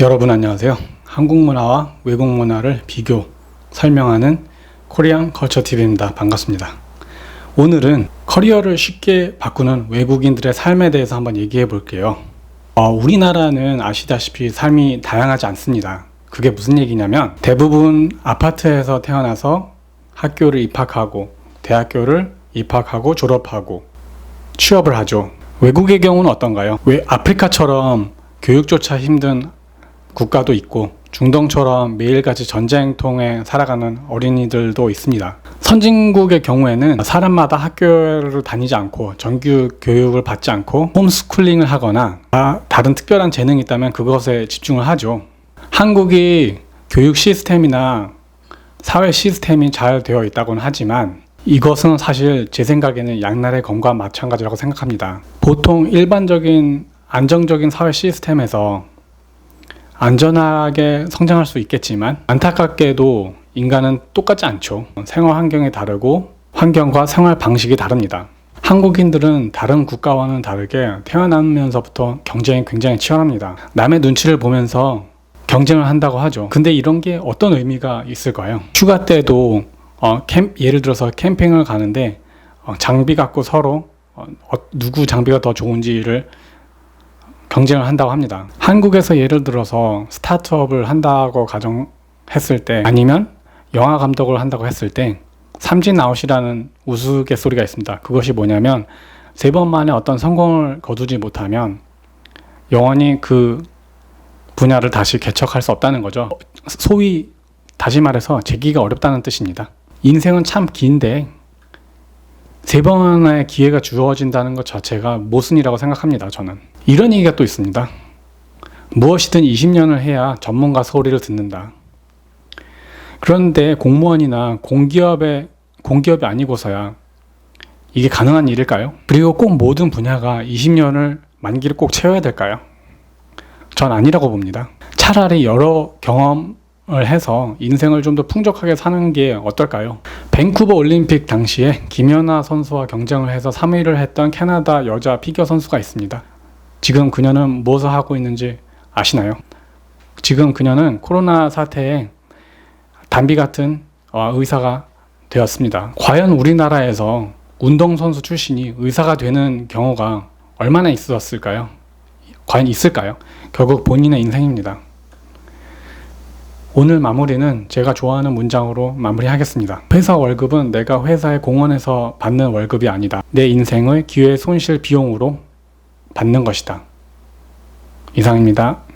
여러분 안녕하세요. 한국 문화와 외국 문화를 비교, 설명하는 코리안 컬처 TV입니다. 반갑습니다. 오늘은 커리어를 쉽게 바꾸는 외국인들의 삶에 대해서 한번 얘기해 볼게요. 어, 우리나라는 아시다시피 삶이 다양하지 않습니다. 그게 무슨 얘기냐면 대부분 아파트에서 태어나서 학교를 입학하고 대학교를 입학하고 졸업하고 취업을 하죠. 외국의 경우는 어떤가요? 왜 아프리카처럼 교육조차 힘든 국가도 있고 중동처럼 매일같이 전쟁통에 살아가는 어린이들도 있습니다. 선진국의 경우에는 사람마다 학교를 다니지 않고 정규 교육을 받지 않고 홈스쿨링을 하거나 아, 다른 특별한 재능이 있다면 그것에 집중을 하죠. 한국이 교육 시스템이나 사회 시스템이 잘 되어 있다고는 하지만 이것은 사실 제 생각에는 양날의 검과 마찬가지라고 생각합니다. 보통 일반적인 안정적인 사회 시스템에서 안전하게 성장할 수 있겠지만 안타깝게도 인간은 똑같지 않죠. 생활 환경이 다르고 환경과 생활 방식이 다릅니다. 한국인들은 다른 국가와는 다르게 태어나면서부터 경쟁이 굉장히 치열합니다. 남의 눈치를 보면서 경쟁을 한다고 하죠. 근데 이런 게 어떤 의미가 있을까요? 휴가 때도 어, 캠, 예를 들어서 캠핑을 가는데 어, 장비 갖고 서로 어, 어, 누구 장비가 더 좋은지를 경쟁을 한다고 합니다. 한국에서 예를 들어서 스타트업을 한다고 가정했을 때 아니면 영화 감독을 한다고 했을 때 삼진 아웃이라는 우스갯소리가 있습니다. 그것이 뭐냐면 세 번 만에 어떤 성공을 거두지 못하면 영원히 그 분야를 다시 개척할 수 없다는 거죠. 소위 다시 말해서 재기가 어렵다는 뜻입니다. 인생은 참 긴데 세 번의 기회가 주어진다는 것 자체가 모순이라고 생각합니다. 저는 이런 얘기가 또 있습니다. 무엇이든 20년을 해야 전문가 소리를 듣는다. 그런데 공무원이나 공기업의 공기업이 아니고서야 이게 가능한 일일까요? 그리고 꼭 모든 분야가 20년을 만기를 꼭 채워야 될까요? 전 아니라고 봅니다. 차라리 여러 경험을 해서 인생을 좀 더 풍족하게 사는 게 어떨까요? 밴쿠버 올림픽 당시에 김연아 선수와 경쟁을 해서 3위를 했던 캐나다 여자 피겨 선수가 있습니다. 지금 그녀는 무엇을 하고 있는지 아시나요? 지금 그녀는 코로나 사태에 단비 같은 어, 의사가 되었습니다. 과연 우리나라에서 운동선수 출신이 의사가 되는 경우가 얼마나 있었을까요? 과연 있을까요? 결국 본인의 인생입니다. 오늘 마무리는 제가 좋아하는 문장으로 마무리하겠습니다. 회사 월급은 내가 회사의 공원에서 받는 월급이 아니다. 내 인생의 기회 손실 비용으로 받는 것이다. 이상입니다.